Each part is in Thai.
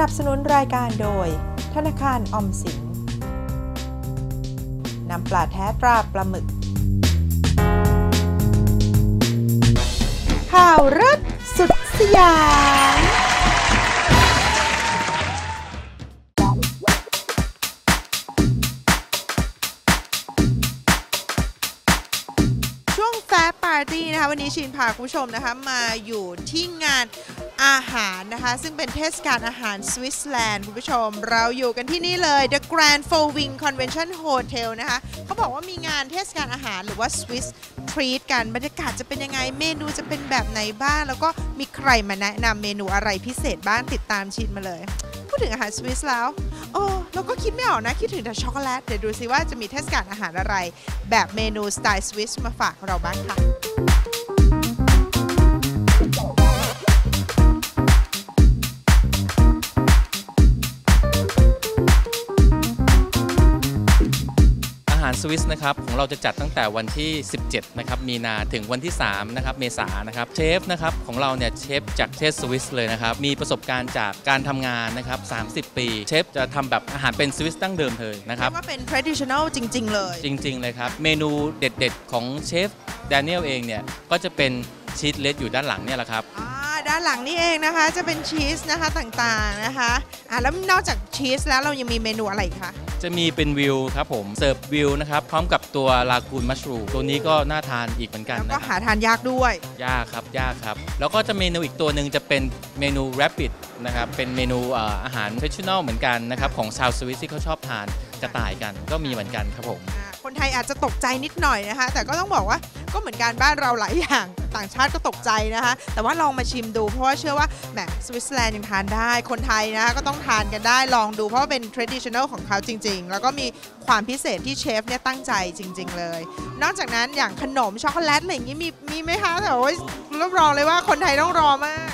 นับสนุนรายการโดย ธนาคารออมสินน้ำปลาแท้ตราปลาหมึก ข่าวรถสุดสยาม แฟร์ปาร์ตี้นะคะวันนี้ชินพาคุณผู้ชมนะคะมาอยู่ที่งานอาหารนะคะ ซึ่งเป็นเทศกาลอาหารสวิตเซอร์แลนด์คุณผู้ชม เราอยู่กันที่นี่เลย The Grand f o w i n g Convention Hotel นะคะเขาบอกว่ามีงานเทศกาลอาหารหรือว่า Swiss Treat กันบรรยากาศจะเป็นยังไงเมนูจะเป็นแบบไหนบ้าง แล้วก็มีใครมาแนะนำเมนูอะไรพิเศษบ้างติดตามชินมาเลย พูดถึงอาหารสวิสแล้ว เออเราก็คิดไม่ออกนะคิดถึงแต่ช็อกโกแลต เดี๋ยวดูซิว่าจะมีเทศกาลอาหารอะไร แบบเมนูสไตล์สวิสมาฝากเราบ้างค่ะาหารสวิสนะครับของเราจะจัดตั้งแต่วันที่ 17นะครับมีนาถึงวันที่3นะครับเมษายนนะครับเชฟนะครับของเราเนี่ยเชฟจากประเทศสวิสเลยนะครับมีประสบการณ์จากการทำงานนะครับ30 ปี เชฟจะทำแบบอาหารเป็นสวิสดั้งเดิมเลยนะครับเรียกว่าเป็น traditional จริง ๆ เลย จริง ๆ เลยครับ เมนูเด็ด ๆ ของเชฟแดเนียลเองเนี่ยก็จะเป็นชีสเลสอยู่ด้านหลังเนี่ยแหละครับอ่าด้านหลังนี่เองนะคะจะเป็นชีสนะคะต่างๆนะคะอ่าแล้วนอกจากชีสแล้วเรายังมีเมนูอะไรอีกคะ จะมีเป็นวิวครับผมเสิร์ฟวิวนะครับพร้อมกับตัวลากูนมัชรูมตัวนี้ก็น่าทานอีกเหมือนกันแล้วนะก็ครับหาทานยากด้วย ยากครับยากครับ แล้วก็จะเมนูอีกตัวหนึ่งจะเป็นเมนู Rapid นะครับเป็นเมนูเอ่ออาหาร traditional เหมือนกันนะครับของชาวสวิสที่เขาชอบทานกระต่ายกันก็มีเหมือนกันครับผม อ่า คนไทยอาจจะตกใจนิดหน่อยนะคะ แต่ก็ต้องบอกว่าก็เหมือนการบ้านเราหลายอย่างต่างชาติก็ตกใจนะคะ แต่ว่าลองมาชิมดูเพราะว่าเชื่อว่าแหมสวิตเซอร์แลนด์ยังทานได้ คนไทยนะคะก็ต้องทานกันได้ลองดูเพราะว่าเป็น traditional ของเขาจริง ๆ แล้วก็มีความพิเศษที่เชฟเนี่ยตั้งใจจริง ๆ เลย นอกจากนั้นอย่างขนมช็อกโกแลตอะไรอย่างนี้มีมีไหมคะแต่โอ้ยรับรองเลยว่าคนไทยต้องรอมาก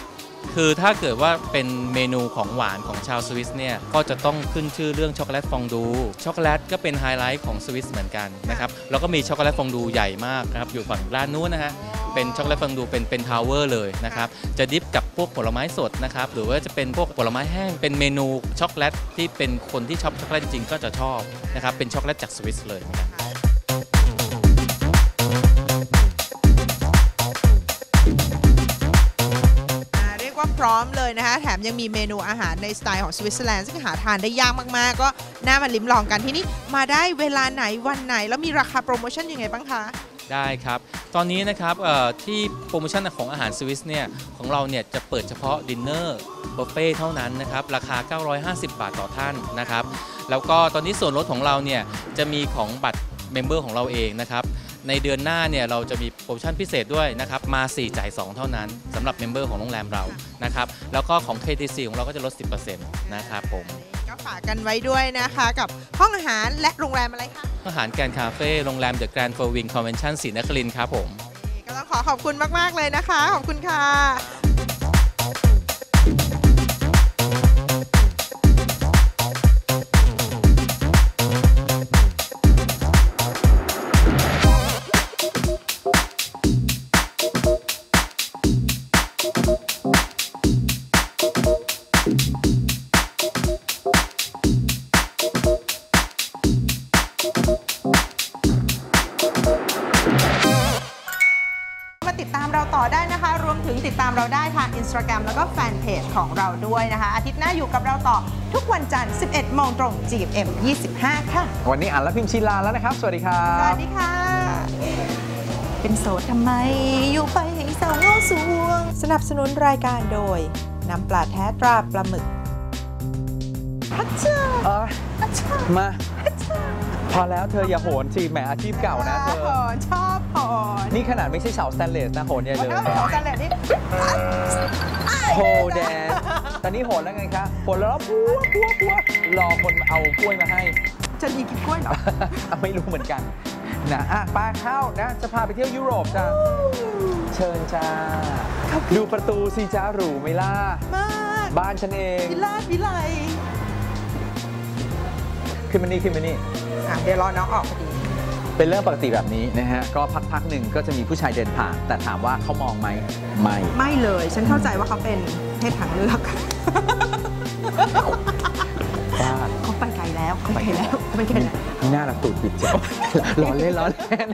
คือถ้าเกิดว่าเป็นเมนูของหวานของชาวสวิสเนี่ยก็จะต้องขึ้นชื่อเรื่องช็อกโกแลตฟองดู ช็อกโกแลตก็เป็นไฮไลท์ของสวิสเหมือนกันนะครับแล้วก็มีช็อกโกแลตฟองดูใหญ่มากนะครับอยู่ฝั่งด้านนู้นนะฮะเป็นช็อกโกแลตฟองดูเป็นเป็นทาวเวอร์เลยนะครับจะดิฟกับพวกผลไม้สดนะครับหรือว่าจะเป็นพวกผลไม้แห้งเป็นเมนูช็อกโกแลตที่เป็นคนที่ชอบช็อกโกแลตจริงๆก็จะชอบนะครับเป็นช็อกโกแลตจากสวิสเลยนะครับ ร้อมเลยนะคะ แถมยังมีเมนูอาหารในสไตล์ของสวิตเซอร์แลนด์ซึ่งหาทานได้ยากมากๆ ก็น่ามาลิ้มลองกันที่นี่มาได้เวลาไหนวันไหน แล้วมีราคาโปรโมชั่นยังไงบ้างคะ ได้ครับ ตอนนี้นะครับที่โปรโมชั่นของอาหารสวิสเนี่ยของเราเนี่ยจะเปิดเฉพาะดินเนอร์บุฟเฟ่เท่านั้นนะครับ ราคา 950 บาทต่อท่านนะครับ แล้วก็ตอนนี้ส่วนลดของเราเนี่ยจะมีของบัตรเมมเบอร์ของเราเองนะครับ ในเดือนหน้าเนี่ยเราจะมีโปรโมชั่นพิเศษด้วยนะครับมา 4 จ่าย 2 เท่านั้นสำหรับเมมเบอร์ของโรงแรมเรานะครับแล้วก็ของ KTC ของเราก็จะลด 10%นะครับผมก็ฝากกันไว้ด้วยนะคะกับห้องอาหารและโรงแรมอะไรคะอาหารแกรนด์คาเฟ่โรงแรมเดอะแกรนด์โฟวิงคอนเวนชั่นศรีนครินทร์ครับผมก็ต้องขอขอบคุณมาก ๆ เลยนะคะ ขอบคุณค่ะ ติดตามเราต่อได้นะคะ รวมถึงติดตามเราได้ทาง Instagram แล้วก็แฟนเพจของเราด้วยนะคะ อาทิตย์หน้าอยู่กับเราต่อทุกวันจันทร์ 11 โมงตรง GMM 25 ค่ะ วันนี้อ่านและพิมพ์ชิลาแล้วนะครับ สวัสดีครัสวับสดีค่ะ เป็นโสดทำไม อยู่ไปให้เศร้าเงาสวง สนับสนุนรายการโดย น้ำปลาแท้ตราปลาหมึกพัชเชอร์เออพัชเชอร์ มา พอแล้วเธออย่าโหนสิแหมอาชีพเก่านะเธอชอบชอบผอนนี่ขนาดไม่ใช่สาวสแตนเลสนะโหนใหญ่วันเลยนี้เป็นของจันแหละนี่โฮแดนตอนนี้โหนแล้วไงคะโหนแล้วปัวปัวปัวรอคนเอากล้วยมาให้ จะดีกินกล้วยเหรอ ไม่รู้เหมือนกันนะอะปลาเข้านะ จะพาไปเที่ยวยุโรปจ้าเชิญจ้าดูประตูสิจ้าหรูไหมล่ะ มากบ้านฉันเอง วิลาศวิไล ขึ้นมานี่ขึ้นมานี่ อะเดี๋ยวรอน้องออกพอดี เป็นเรื่องปกติแบบนี้นะฮะ ก็พักๆหนึ่งก็จะมีผู้ชายเดินผ่าน แต่ถามว่าเขามองไหมไม่ ไม่เลย ฉันเข้าใจว่าเขาเป็นเพศทางเลือกบ้าเขาไปไกลแล้วเขาไปไกลแล้วเขาไปไกลแล้วนี่น่ารักตูดปิดเจ็บล้อเล่นล้อเล่น